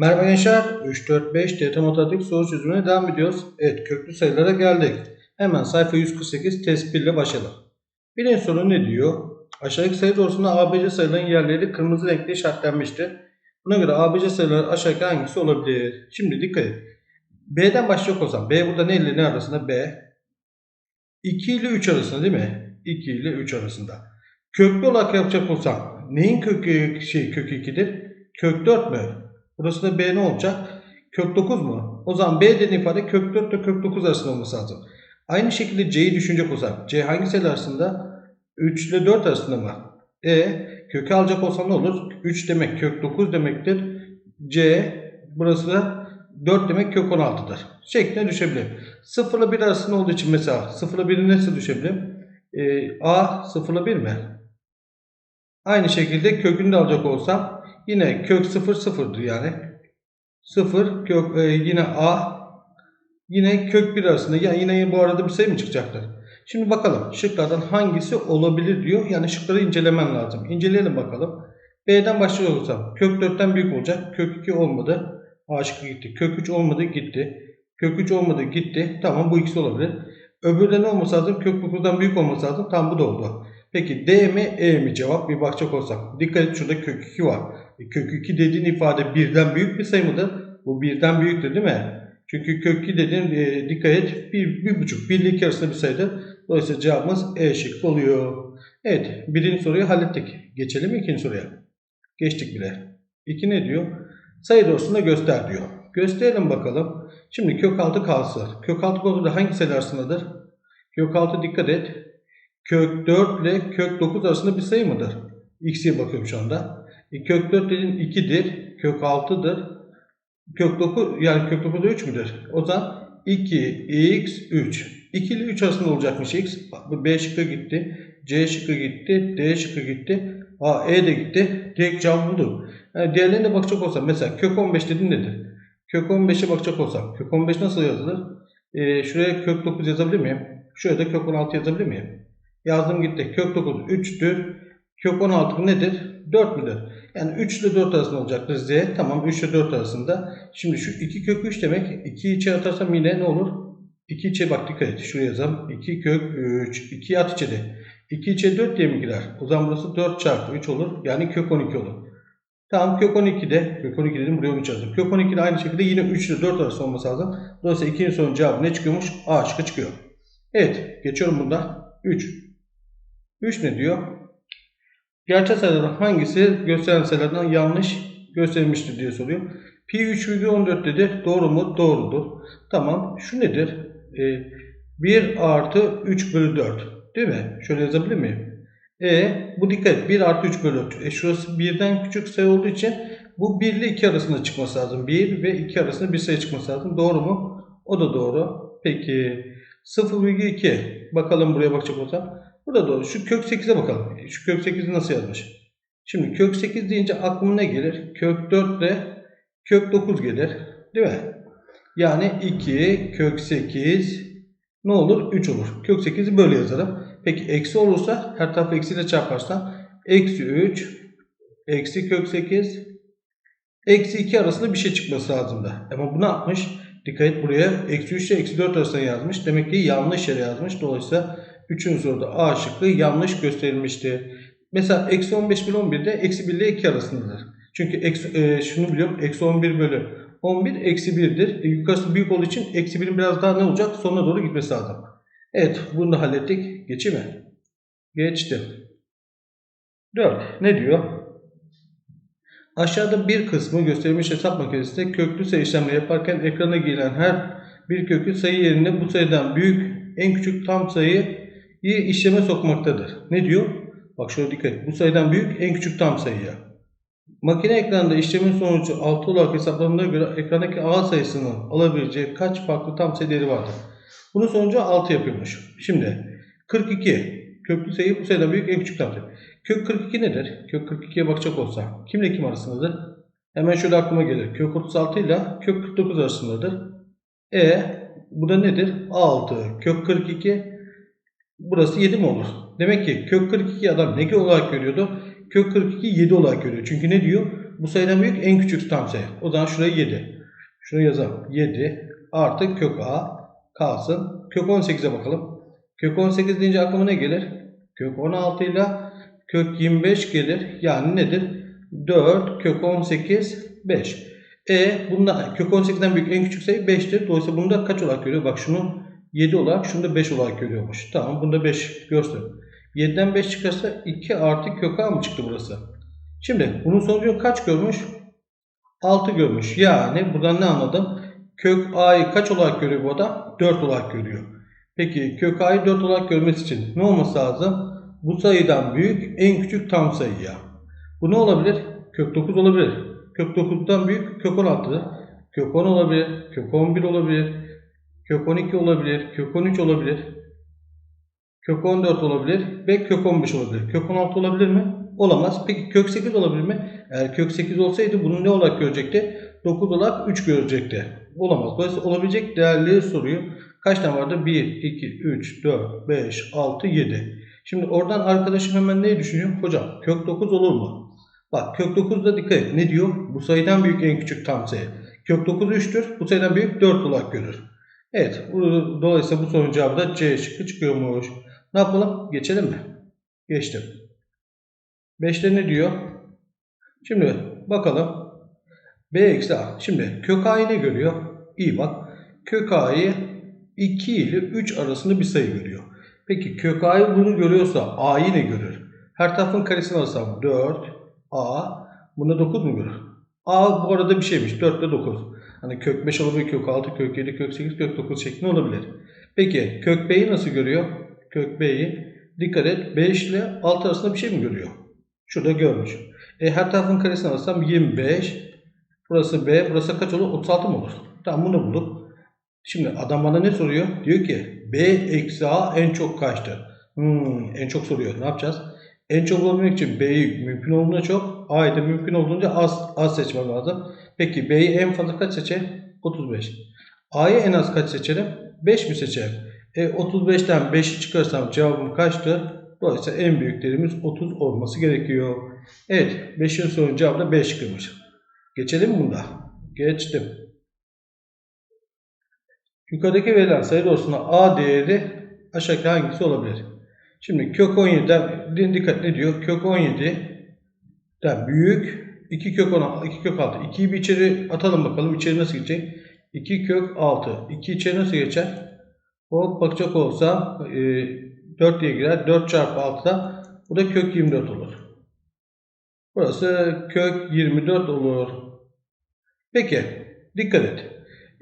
Merhaba gençler. 3, 4, 5 TET matematik soru çözümüne devam ediyoruz. Evet köklü sayılara geldik. Hemen sayfa 148 test 1 ile başlayalım. Birinci soru ne diyor? Aşağıdaki sayı doğrusunda ABC sayıların yerleri kırmızı renkle işaretlenmiştir. Buna göre ABC sayıları aşağıdaki hangisi olabilir? Şimdi dikkat et. B'den başlayacak olsam. B burada ne ile ne arasında? B. 2 ile 3 arasında değil mi? 2 ile 3 arasında. Köklü olarak yapacak olsam neyin kökü şey kökü 2'dir? Kök 4 mü? Burası da B ne olacak? Kök 9 mu? O zaman B dediğin ifade kök 4 ile kök 9 arasında olması lazım. Aynı şekilde C'yi düşünecek olsak. C hangi sayı arasında? 3 ile 4 arasında mı? E kökü alacak olsam ne olur? 3 demek kök 9 demektir. C burası da 4 demek kök 16'dır. Şeklinde düşebilir. 0 ile 1 arasında olduğu için mesela 0 ile 1'i nasıl düşebilir? E, A 0 ile 1 mi? Aynı şekilde kökünü de alacak olsam yine kök 0 sıfırdır yani. 0 kök e, yine A yine kök 1 arasında yani yine bu arada bir sayı mı çıkacaktır? Şimdi bakalım şıklardan hangisi olabilir diyor. Yani şıkları incelemen lazım. İnceleyelim bakalım. B'den başlıyor olursam kök 4'ten büyük olacak. Kök 2 olmadı. A şıkkı gitti. Kök 3 olmadı gitti. Kök 3 olmadı gitti. Tamam bu ikisi olabilir. Öbürde ne olması lazım? Kök 9'dan büyük olması lazım. Tamam bu da oldu. Peki D mi E mi cevap bir bakacak olsak. Dikkat et şurada kök 2 var. E, kök 2 dediğin ifade birden büyük bir sayı mıdır? Bu birden büyüktür değil mi? Çünkü kök 2 dediğin e, dikkat et 1, 1,5 1 ile 2 arasında bir sayıdır. Dolayısıyla cevabımız E şıkkı oluyor. Evet birinci soruyu hallettik. Geçelim ikinci soruya. Geçtik bile. 2 ne diyor? Sayı doğrusunda göster diyor. Gösterelim bakalım. Şimdi kök 6 kalsın. Kök 6 konuda hangi sayı arasındadır? Kök 6 dikkat et. Kök 4 ile kök 9 arasında bir sayı mıdır? X'ye bakıyorum şu anda. E, kök 4 dediğin 2'dir. Kök 6'dır. Kök 9 yani kök 9 da 3 müdür? O zaman 2x 3. 2 ile 3 arasında olacakmış x. B şıkkı gitti. C şıkkı gitti. D şıkkı gitti. A, E de gitti. Direkt cevap bulduk. Yani diğerlerine bakacak olsam mesela kök 15 dediğin nedir? Kök 15'e bakacak olsam. Kök 15 nasıl yazılır? E, şuraya kök 9 yazabilir miyim? Şuraya da kök 16 yazabilir miyim? Yazdım gitti. Kök 9 3'tür. Kök 16 nedir? 4 müdür? Yani 3 ile 4 arasında olacaktır z. Tamam 3 ile 4 arasında. Şimdi şu 2 kök 3 demek. 2 içe atarsam yine ne olur? 2 içe bak dikkat et. Şuraya yazalım. 2 kök 3. 2 at içeri. 2 içe 4 diye mi girer? O zaman burası 4 çarpı 3 olur. Yani kök 12 olur. Tamam kök 12'de. Kök 12 dedim buraya 13 yazdım. Kök 12'de aynı şekilde yine 3 ile 4 arası olması lazım. Dolayısıyla 2'nin sonun cevabı ne çıkıyormuş? A şıkkı çıkıyor. Evet. Geçiyorum bunda. 3. 3 ne diyor? Gerçek sayıların hangisi gösteren sayılardan yanlış gösterilmiştir diye soruyor. Pi 3,14 dedi. Doğru mu? Doğrudur. Tamam. Şu nedir? Ee, 1 artı 3 bölü 4. Değil mi? Şöyle yazabilir miyim? E bu dikkat et. 1 artı 3 bölü 4. E şurası 1'den küçük sayı olduğu için bu 1 ile 2 arasında çıkması lazım. 1 ve 2 arasında bir sayı çıkması lazım. Doğru mu? O da doğru. Peki 0,2 bakalım buraya bakacak olsam. Bu da doğru. Şu kök 8'e bakalım. Şu kök 8'i nasıl yazmış? Şimdi kök 8 deyince aklıma ne gelir? Kök 4 ile kök 9 gelir. Değil mi? Yani 2 kök 8 ne olur? 3 olur. Kök 8'i böyle yazarım. Peki eksi olursa her tarafı eksiyle çarparsam eksi 3 eksi kök 8 eksi 2 arasında bir şey çıkması lazım da. Ama bu ne yapmış? Dikkat et buraya eksi 3 ile eksi 4 arasında yazmış. Demek ki yanlış yere yazmış. Dolayısıyla 3. soruda A şıkkı yanlış gösterilmişti. Mesela eksi 15 bölü 11 de eksi 1 ile 2 arasındadır. Çünkü e, şunu biliyorum. Eksi 11 bölü 11 eksi 1'dir. E, yukarısı büyük olduğu için eksi 1'in biraz daha ne olacak? Sonuna doğru gitmesi lazım. Evet bunu da hallettik. Geçeyim mi? Geçtim. 4. Ne diyor? Aşağıda bir kısmı gösterilmiş hesap makinesinde köklü sayı işlemleri yaparken ekrana gelen her bir köklü sayı yerine bu sayıdan büyük en küçük tam sayıyı işleme sokmaktadır. Ne diyor? Bak şöyle dikkat et. Bu sayıdan büyük en küçük tam sayıya. Makine ekranında işlemin sonucu 6 olarak hesaplandığına göre ekrandaki A sayısının alabileceği kaç farklı tam sayı değeri vardır? Bunun sonucu 6 yapıyormuş. Şimdi 42 köklü sayı bu sayıdan büyük en küçük tam sayı. Kök 42 nedir? Kök 42'ye bakacak olsam kimle kim arasındadır? Hemen şöyle aklıma gelir. Kök 36 ile kök 49 arasındadır. E bu da nedir? 6 kök 42 burası 7 mi olur? Demek ki kök 42 adam ne olarak görüyordu? Kök 42 7 olarak görüyor. Çünkü ne diyor? Bu sayıdan büyük en küçük tam sayı. O zaman şuraya 7. Şuraya yazalım. 7 artı kök a kalsın. Kök 18'e bakalım. Kök 18 deyince aklıma ne gelir? Kök 16 ile kök 25 gelir. Yani nedir? 4 kök 18 5. E bunda kök 18'den büyük en küçük sayı 5'tir. Dolayısıyla bunda kaç olarak görüyor? Bak şunu 7 olarak şunu da 5 olarak görüyormuş. Tamam bunda 5 görsün. 7'den 5 çıkarsa 2 artı kök a mı çıktı burası? Şimdi bunun sonucu kaç görmüş? 6 görmüş. Yani buradan ne anladım? Kök a'yı kaç olarak görüyor bu adam? 4 olarak görüyor. Peki kök a'yı 4 olarak görmesi için ne olması lazım? Bu sayıdan büyük en küçük tam sayıya. Bu ne olabilir? Kök 9 olabilir. Kök 9'dan büyük kök 16'dır. Kök 10 olabilir. Kök 11 olabilir. Kök 12 olabilir. Kök 13 olabilir. Kök 14 olabilir ve kök 15 olabilir. Kök 16 olabilir mi? Olamaz. Peki kök 8 olabilir mi? Eğer kök 8 olsaydı bunu ne olarak görecekti? 9 olarak 3 görecekti. Olamaz. Dolayısıyla olabilecek değerleri soruyor. Kaç tane vardı? 1, 2, 3, 4, 5, 6, 7. Şimdi oradan arkadaşım hemen neyi düşünüyor? Hocam kök 9 olur mu? Bak kök 9'da dikkat et. Ne diyor? Bu sayıdan büyük en küçük tam sayı. Kök 9 3'tür. Bu sayıdan büyük 4 olarak görür. Evet. Dolayısıyla bu sorunun cevabı da C şıkkı çıkıyormuş. Ne yapalım? Geçelim mi? Geçtim. 5'te ne diyor? Şimdi bakalım. B eksi A. Şimdi kök A'yı ne görüyor? İyi bak. Kök A'yı 2 ile 3 arasında bir sayı görüyor. Peki kök A'yı bunu görüyorsa A'yı ne görür? Her tarafın karesini alsam 4 A. Bunda 9 mu görür? A bu arada bir şeymiş. 4 ile 9. Hani kök 5 olabilir, kök 6, kök 7, kök 8, kök 9 şeklinde olabilir. Peki kök B'yi nasıl görüyor? Kök B'yi dikkat et 5 ile 6 arasında bir şey mi görüyor? Şurada görmüş. E, her tarafın karesini alırsam 25. Burası B. Burası kaç olur? 36 mı olur? Tamam bunu bulduk. Şimdi adam bana ne soruyor? Diyor ki B eksi A en çok kaçtır? Hmm, en çok soruyor. Ne yapacağız? En çok olabilmek için B'yi mümkün olduğunca çok, A'yı da mümkün olduğunca az, az seçmem lazım. Peki B'yi en fazla kaç seçerim? 35. A'yı en az kaç seçerim? 5 mi seçerim? E, 35'ten 5'i çıkarsam cevabım kaçtı? Dolayısıyla en büyüklerimiz 30 olması gerekiyor. Evet 5'in sorunun cevabı da 5 çıkmış. Geçelim bunda? Geçtim. Yukarıdaki verilen sayı doğrusunda A değeri aşağıdaki hangisi olabilir? Şimdi kök 17'den dikkat ne diyor? Kök 17'den büyük 2 kök 16, 2 kök 6. 2'yi bir içeri atalım bakalım. İçeri nasıl gidecek? 2 kök 6. 2 içeri nasıl geçer? Hop bakacak olsam e, 4 diye girer. 4 çarpı 6'da bu da kök 24 olur. Burası kök 24 olur. Peki dikkat et.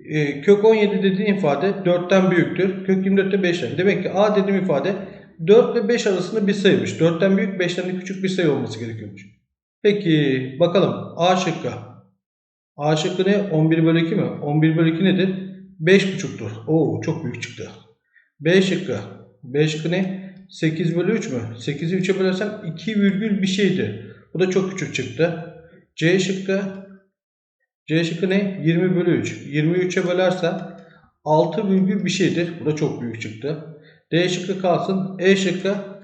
E, kök 17 dediğin ifade 4'ten büyüktür. Kök 24 de 5'ten. Demek ki A dediğim ifade 4 ve 5 arasında bir sayıymış. 4'ten büyük 5'ten de küçük bir sayı olması gerekiyormuş. Peki bakalım A şıkkı. A şıkkı ne? 11 bölü 2 mi? 11 bölü 2 nedir? 5,5'tur. Oo çok büyük çıktı. B şıkkı. B şıkkı ne? 8 bölü 3 mü? 8'i 3'e bölersem 2 virgül bir şeydi. Bu da çok küçük çıktı. C şıkkı. C şıkkı ne? 20 bölü 3. 23'e bölersem 6 virgül bir şeydir. Bu da çok büyük çıktı. D şıkkı kalsın. E şıkkı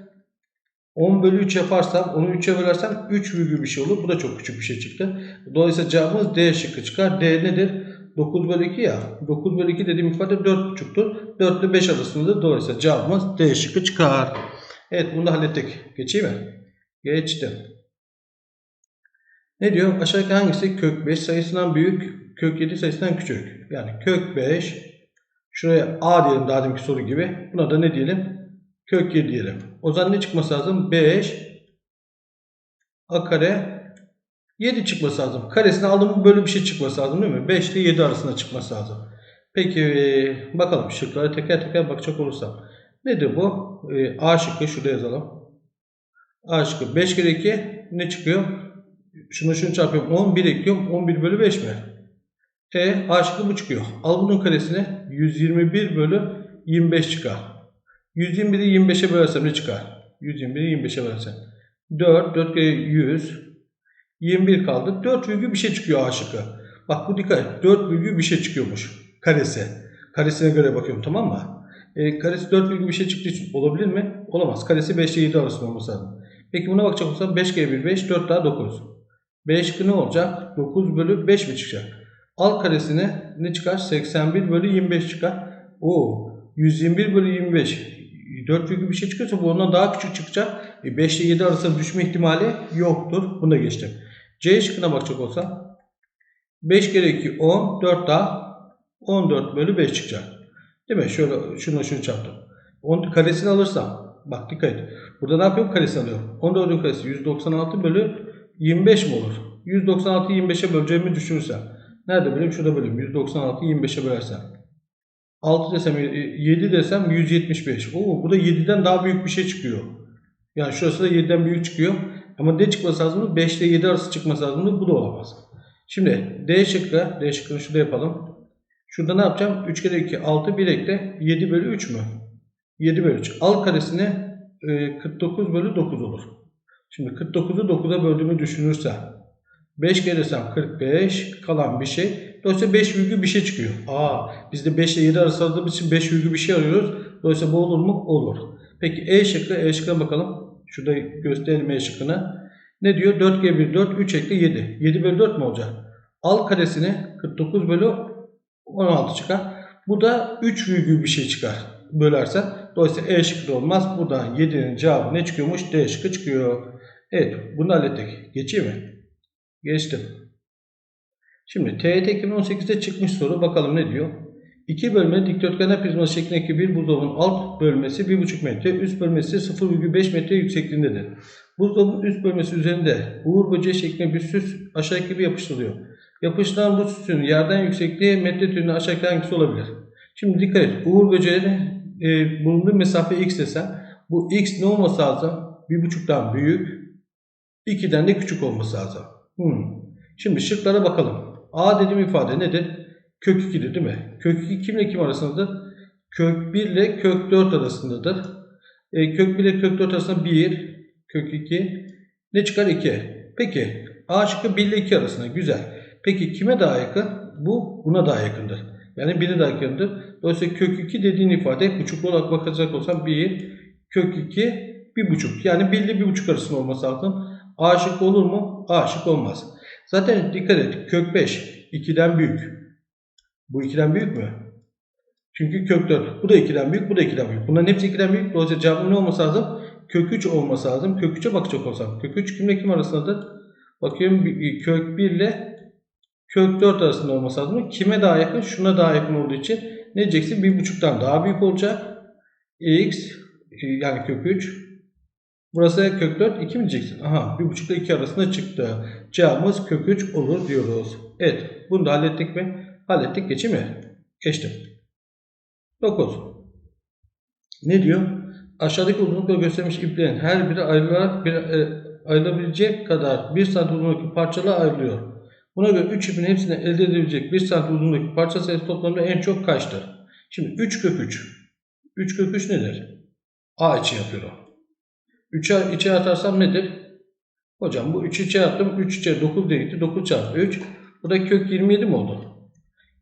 10 bölü 3 yaparsam onu 3'e bölersem 3 virgül bir şey olur. Bu da çok küçük bir şey çıktı. Dolayısıyla cevabımız D şıkkı çıkar. D nedir? 9 bölü 2 ya. 9 bölü 2 dediğim ifade 4,5'tur. 4 ile 5 arasındadır. Dolayısıyla cevabımız D şıkkı çıkar. Evet bunu da hallettik. Geçeyim mi? Geçtim. Ne diyor? Aşağıdaki hangisi kök 5 sayısından büyük, kök 7 sayısından küçük? Yani kök 5, şuraya A diyelim daha deminki soru gibi. Buna da ne diyelim? Kök 7 diyelim. O zaman ne çıkması lazım? 5 A kare 7 çıkması lazım. Karesini aldım böyle bir şey çıkması lazım değil mi? 5 ile 7 arasında çıkması lazım. Peki bakalım şıklara teker teker bakacak olursam. Nedir bu? A şıkkı şurada yazalım. A şıkkı 5 kere 2 ne çıkıyor? Şunu şunu çarpıyorum. 11 ekliyorum. 11 bölü 5 mi? E A şıkkı bu çıkıyor. Al bunun karesini 121 bölü 25 çıkar. 121'i 25'e bölersem ne çıkar? 121'i 25'e bölersem. 4, 4 kere 100. 21 kaldı. 4 virgül bir şey çıkıyor A şıkkı. Bak bu dikkat. 4 virgül bir şey çıkıyormuş. Karesi. Karesine göre bakıyorum tamam mı? E, karesi 4 virgül bir şey çıktığı olabilir mi? Olamaz. Karesi 5 ile 7 arasında olması lazım. Peki buna bakacak olsam 5 kere 1 5, 4 daha 9. B şıkkı ne olacak? 9 bölü 5 mi çıkacak? Al karesine ne çıkar? 81 bölü 25 çıkar. Oo 121 bölü 25. 4 virgül bir şey çıkıyorsa bu ondan daha küçük çıkacak. E 5 ile 7 arasında düşme ihtimali yoktur. Bunu da geçtim. C şıkkına bakacak olsam 5 kere 2 10 4 daha 14 bölü 5 çıkacak. Değil mi? Şöyle şunu şunu çarptım. 10 karesini alırsam bak dikkat et. Burada ne yapıyorum? Karesini alıyorum. 14'ün karesi 196 bölü 25 mi olur? 196'yı 25'e böleceğimi düşünürsem. Nerede böleyim? Şurada böleyim. 196'yı 25'e bölersem. 6 desem 7 desem 175. Oo, bu da 7'den daha büyük bir şey çıkıyor. Yani şurası da 7'den büyük çıkıyor. Ama ne çıkması lazım? 5 ile 7 arası çıkması lazım. Bu da olamaz. Şimdi D şıkkı, D şıkkını şurada yapalım. Şurada ne yapacağım? 3 kere 2, 6, 1 ekle. 7 bölü 3 mü? 7 bölü 3. Al karesine e, 49 bölü 9 olur. Şimdi 49'u 9'a böldüğümü düşünürsem 5 gelirsem 45 kalan bir şey. Dolayısıyla 5 virgül bir şey çıkıyor. Aa biz de 5 ile 7 arası aradığımız için 5 virgül bir şey arıyoruz. Dolayısıyla bu olur mu? Olur. Peki E şıkkı, E şıkkına bakalım. Şurada gösterelim E şıkkını. Ne diyor? 4 kere 1 4, 3 ekle 7. 7 bölü 4 mü olacak? Al karesini 49 bölü 16 çıkar. Bu da 3 virgül bir şey çıkar. Bölersen. Dolayısıyla E şıkkı da olmaz. Buradan 7'nin cevabı ne çıkıyormuş? D şıkkı çıkıyor. Evet bunu hallettik. Geçeyim mi? Geçtim. Şimdi TYT 2018'de çıkmış soru. Bakalım ne diyor? İki bölme dikdörtgen prizması şeklindeki bir buzdolabının alt bölmesi 1,5 metre, üst bölmesi 0,5 metre yüksekliğindedir. Buzdolabının üst bölmesi üzerinde uğur böceği şeklinde bir süs aşağı gibi yapıştırılıyor. Yapıştırılan bu süsün yerden yüksekliği metre türüne aşağıdaki hangisi olabilir? Şimdi dikkat et. Uğur böceğinin e, bulunduğu mesafe x desem bu x ne olması lazım? 1,5'tan büyük, 2'den de küçük olması lazım. Hmm. Şimdi şıklara bakalım. A dediğim ifade nedir? Kök 2'dir değil mi? Kök 2 kimle kim arasındadır? Kök 1 ile kök 4 arasındadır. E, kök 1 ile kök 4 arasında 1, kök 2. Ne çıkar? 2. Peki A şıkkı 1 ile 2 arasında. Güzel. Peki kime daha yakın? Bu buna daha yakındır. Yani 1'e daha yakındır. Dolayısıyla kök 2 dediğin ifade buçuklu olarak bakacak olsam 1, kök 2, 1,5. Yani 1 ile 1,5 arasında olması lazım. A şık olur mu? A şık olmaz. Zaten dikkat et. Kök 5 2'den büyük. Bu 2'den büyük mü? Çünkü kök 4. Bu da 2'den büyük, bu da 2'den büyük. Bunların hepsi 2'den büyük. Dolayısıyla cevabım ne olması lazım? Kök 3 olması lazım. Kök 3'e bakacak olsam. Kök 3 kimle kim arasındadır? Bakıyorum kök 1 ile kök 4 arasında olması lazım. Kime daha yakın? Şuna daha yakın olduğu için ne diyeceksin? 1.5'tan daha büyük olacak. x yani kök 3 Burası kök 4 2 mi diyeceksin? Aha 1.5 ile 2 arasında çıktı. Cevabımız kök 3 olur diyoruz. Evet bunu da hallettik mi? Hallettik geçeyim mi? Geçtim. 9. Ne diyor? Aşağıdaki uzunlukla göstermiş iplerin her biri ayrılarak bir, e, ayrılabilecek kadar 1 santim uzunluğundaki parçalar ayrılıyor. Buna göre 3 ipin hepsine elde edilebilecek 1 santim uzunluğundaki parça sayısı toplamda en çok kaçtır? Şimdi 3 kök 3. 3 kök 3 nedir? A için yapıyorum. 3'e içe atarsam nedir? Hocam bu 3 içe attım. 3 içe 9 değildi. 9 çarpı 3. Bu da kök 27 mi oldu?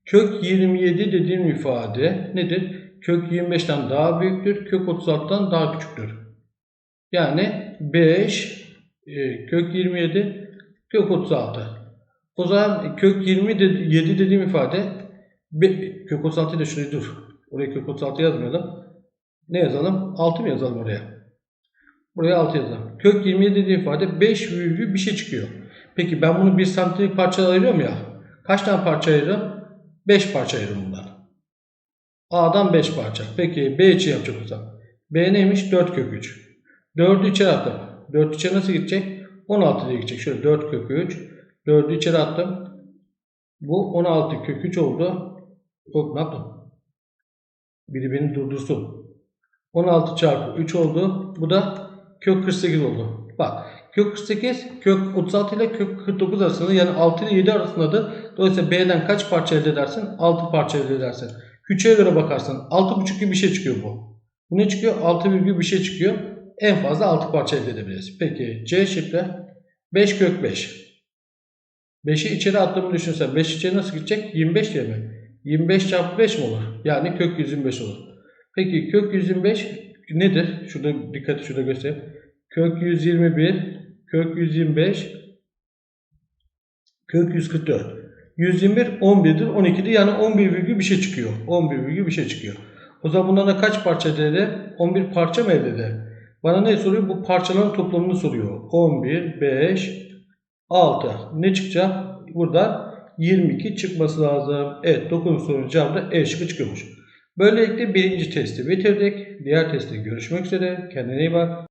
Kök 27 dediğim ifade nedir? Kök 25'ten daha büyüktür. Kök 36'dan daha küçüktür. Yani 5 e, kök 27 kök 36. O zaman kök 27 dediğim ifade kök 36 da şuraya dur. Oraya kök 36 yazmayalım. Ne yazalım? 6 mı yazalım oraya? Buraya 6 yazalım. Kök 27 dediği ifade 5 virgül bir şey çıkıyor. Peki ben bunu 1 santimlik parça ayırıyorum ya. Kaç tane parça ayırırım? 5 parça ayırırım bundan. A'dan 5 parça. Peki B için yapacak olsam. B neymiş? 4 kök 3. 4'ü içeri attım. 4 içeri nasıl gidecek? 16 diye gidecek. Şöyle 4 kök 3. 4'ü içeri attım. Bu 16 kök 3 oldu. Hop ne yaptım? Biri beni durdursun. 16 çarpı 3 oldu. Bu da kök 48 oldu. Bak kök 48 kök 36 ile kök 49 arasında yani 6 ile 7 arasındadır. Dolayısıyla B'den kaç parça elde edersin? 6 parça elde edersin. Küçüğe göre bakarsan 6,5 gibi bir şey çıkıyor bu. Bu ne çıkıyor? 6 virgül bir şey çıkıyor. En fazla 6 parça elde edebiliriz. Peki C şıkkı 5 kök 5. 5'i içeri attığımı düşünsen 5 içeri nasıl gidecek? 25 diye mi? 25 çarpı 5 mi olur? Yani kök 125 olur. Peki kök 125 nedir? Şurada dikkat şurada göstereyim. Kök 121, kök 125 Kök 144. 121 11'dir 12'dir yani 11 virgül bir şey çıkıyor. 11 virgül bir şey çıkıyor. O zaman bundan da kaç parça eder? 11 parça mı elde eder? Bana ne soruyor? Bu parçaların toplamını soruyor. 11, 5, 6. Ne çıkacak? Buradan 22 çıkması lazım. Evet 9 sorunun cevabı da E şıkkı çıkıyormuş. Böylelikle birinci testi bitirdik. Diğer testte görüşmek üzere. Kendine iyi bak.